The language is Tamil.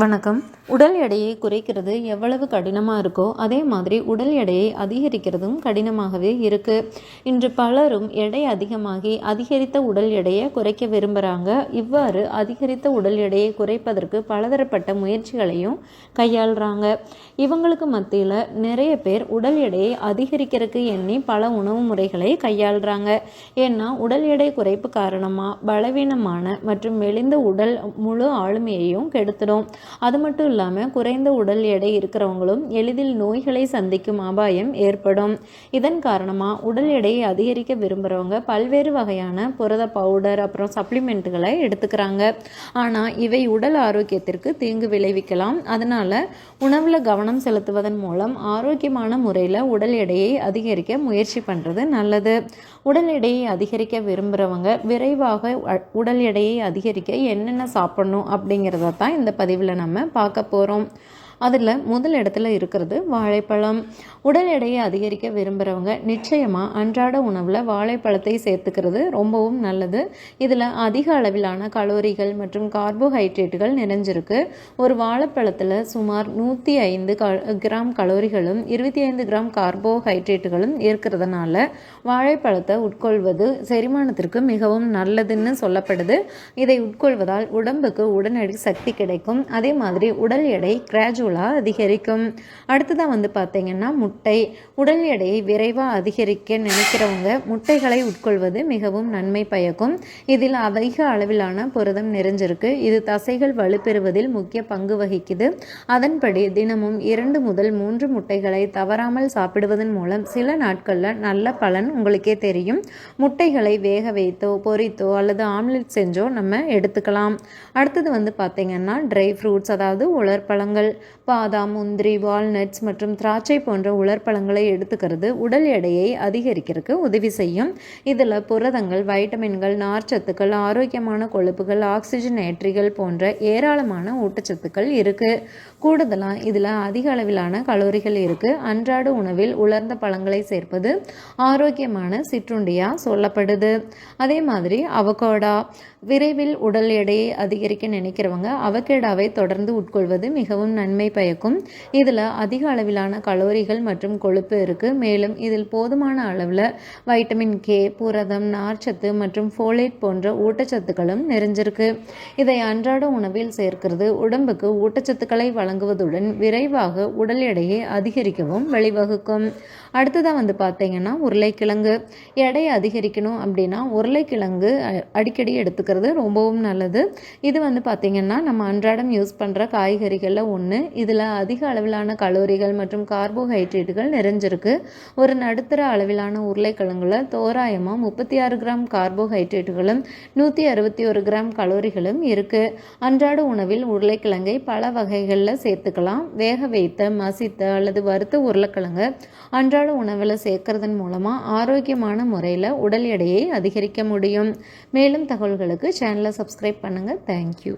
வணக்கம். உடல் எடையை குறைக்கிறது எவ்வளவு கடினமாக இருக்கோ அதே மாதிரி உடல் எடையை அதிகரிக்கிறதும் கடினமாகவே இருக்குது இன்று பலரும் எடை அதிகமாகி அதிகரித்த உடல் எடையை குறைக்க விரும்புகிறாங்க இவ்வாறு அதிகரித்த உடல் எடையை குறைப்பதற்கு பலதரப்பட்ட முயற்சிகளையும் கையாளுறாங்க. இவங்களுக்கு மத்தியில் நிறைய பேர் உடல் எடையை அதிகரிக்கிறதுக்கு எண்ணி பல உணவு முறைகளை கையாளுறாங்க. ஏன்னா உடல் எடை குறைப்பு காரணமாக பலவீனமான மற்றும் மெலிந்த உடல் முழு ஆளுமையையும் கெடுத்துடும். அது மட்டும் இல்லாமல் குறைந்த உடல் எடை இருக்கிறவங்களும் எளிதில் நோய்களை சந்திக்கும் அபாயம் ஏற்படும். இதன் காரணமாக உடல் எடையை அதிகரிக்க விரும்புகிறவங்க பல்வேறு வகையான புரத பவுடர் அப்புறம் சப்ளிமெண்ட்டுகளை எடுத்துக்கிறாங்க. ஆனால் இவை உடல் ஆரோக்கியத்திற்கு தீங்கு விளைவிக்கலாம். அதனால் உணவில் கவனம் செலுத்துவதன் மூலம் ஆரோக்கியமான முறையில் உடல் எடையை அதிகரிக்க முயற்சி பண்ணுறது நல்லது. உடல் எடையை அதிகரிக்க விரும்புகிறவங்க விரைவாக உடல் எடையை அதிகரிக்க என்னென்ன சாப்பிடணும் அப்படிங்கிறத தான் இந்த பதிவில் நம்ம பார்க்க போகிறோம் அதில் முதல் இடத்துல இருக்கிறது வாழைப்பழம். உடல் எடையை அதிகரிக்க விரும்புகிறவங்க நிச்சயமாக அன்றாட உணவில் வாழைப்பழத்தை சேர்த்துக்கிறது ரொம்பவும் நல்லது. இதில் அதிக அளவிலான கலோரிகள் மற்றும் கார்போஹைட்ரேட்டுகள் நிறைஞ்சிருக்கு. ஒரு வாழைப்பழத்தில் சுமார் நூற்றி ஐந்து கிராம் கலோரிகளும் இருபத்தி ஐந்து கிராம் கார்போஹைட்ரேட்டுகளும் இருக்கிறதுனால வாழைப்பழத்தை உட்கொள்வது செரிமானத்திற்கு மிகவும் நல்லதுன்னு சொல்லப்படுது. இதை உட்கொள்வதால் உடம்புக்கு உடனடி சக்தி கிடைக்கும். அதே மாதிரி உடல் எடை கிராஜுவல் கிராஜுவலாக அதிகரிக்கும். அடுத்ததாக வந்து பார்த்திங்கன்னா முட்டை. உடல் எடையை விரைவாக அதிகரிக்க நினைக்கிறவங்க முட்டைகளை உட்கொள்வது மிகவும் நன்மை பயக்கும். இதில் அதிக அளவிலான புரதம் நிறைஞ்சிருக்கு. இது தசைகள் வலுப்பெறுவதில் முக்கிய பங்கு வகிக்குது. அதன்படி தினமும் இரண்டு முதல் மூன்று முட்டைகளை தவறாமல் சாப்பிடுவதன் மூலம் சில நாட்களில் நல்ல பலன் உங்களுக்கே தெரியும். முட்டைகளை வேக வைத்தோ பொரித்தோ அல்லது ஆம்லெட் செஞ்சோ நம்ம எடுத்துக்கலாம். அடுத்தது வந்து பார்த்திங்கன்னா ட்ரை ஃப்ரூட்ஸ் அதாவது உலர்பழங்கள் பாதாம் முந்திரி வால்நட்ஸ் மற்றும் திராட்சை போன்ற உலர்பழங்களை எடுத்துக்கிறது. உடல் எடையை அதிகரிக்கிறதுக்கு உதவி செய்யும். இதில் புரதங்கள் வைட்டமின்கள் நார்ச்சத்துக்கள் ஆரோக்கியமான கொழுப்புகள் ஆக்சிஜன் ஏற்றிகள் போன்ற ஏராளமான ஊட்டச்சத்துக்கள் இருக்குது கூடுதலாக இதில் அதிக அளவிலான கலோரிகள் இருக்குது அன்றாட உணவில் உலர்ந்த பழங்களை சேர்ப்பது ஆரோக்கியமான சிற்றுண்டியாக சொல்லப்படுது. அதே மாதிரி அவகோடா விரைவில் உடல் எடையை அதிகரிக்க நினைக்கிறவங்க அவகேடாவை தொடர்ந்து உட்கொள்வது மிகவும் நன்மை பயக்கும் இதில் அதிக அளவிலான கலோரிகள் மற்றும் கொழுப்பு இருக்குது மேலும் இதில் போதுமான அளவில் வைட்டமின் கே புரதம் நார்ச்சத்து மற்றும் ஃபோலேட் போன்ற ஊட்டச்சத்துக்களும் நிறைஞ்சிருக்கு. இதை அன்றாட உணவில் சேர்க்கிறது உடம்புக்கு ஊட்டச்சத்துக்களை வழங்குவதுடன் விரைவாக உடல் எடையை அதிகரிக்கவும் வழிவகுக்கும். அடுத்ததாக வந்து பார்த்தீங்கன்னா உருளைக்கிழங்கு. எடை அதிகரிக்கணும் அப்படின்னா உருளைக்கிழங்கு அடிக்கடி எடுத்துக்கிறது ரொம்பவும் நல்லது. இது வந்து பார்த்திங்கன்னா நம்ம அன்றாடம் யூஸ் பண்ணுற காய்கறிகளில் ஒன்று இதில் அதிக அளவிலான கலோரிகள் மற்றும் கார்போஹைட்ரேட்டுகள் நிறைஞ்சிருக்கு. ஒரு நடுத்தர அளவிலான உருளைக்கிழங்குல தோராயமாக முப்பத்தி ஆறு கிராம் கார்போஹைட்ரேட்டுகளும் நூற்றி அறுபத்தி ஒரு கிராம் கலோரிகளும் இருக்குது அன்றாட உணவில் உருளைக்கிழங்கை பல வகைகளில் சேர்த்துக்கலாம். வேக வைத்த மசித்த அல்லது வறுத்த உருளைக்கிழங்கு அன்றாட உணவில் சேர்க்கறதன் மூலமாக ஆரோக்கியமான முறையில் உடல் எடையை அதிகரிக்க முடியும். மேலும் தகவல்களுக்கு சேனலை சப்ஸ்கிரைப் பண்ணுங்கள் தேங்க்யூ